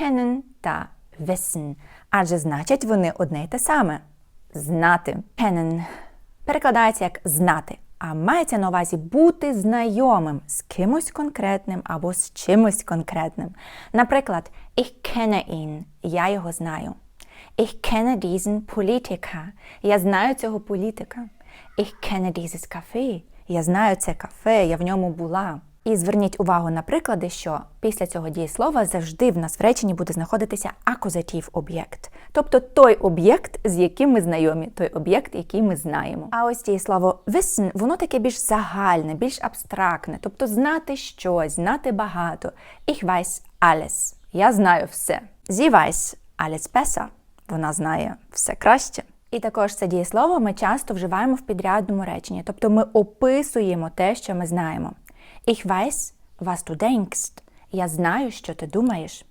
kennen та wissen, адже значать вони одне й те саме знати. Kennen перекладається як знати, а мається на увазі бути знайомим з кимось конкретним або з чимось конкретним. Наприклад, ich kenne ihn, я його знаю. Ich kenne diesen Politiker, я знаю цього політика. Ich kenne dieses Café, я знаю це кафе, я в ньому була. І зверніть увагу на приклади, що після цього дієслова завжди в нас в реченні буде знаходитися акузатив об'єкт, тобто той об'єкт, з яким ми знайомі, той об'єкт, який ми знаємо. А ось дієслово wissen, воно таке більш загальне, більш абстрактне, тобто знати щось, знати багато. Ich weiß alles. Я знаю все. Sie weiß alles besser. Вона знає все краще. І також це дієслово ми часто вживаємо в підрядному реченні, тобто ми описуємо те, що ми знаємо. Ich weiß, was du denkst. Я знаю, що ти думаєш.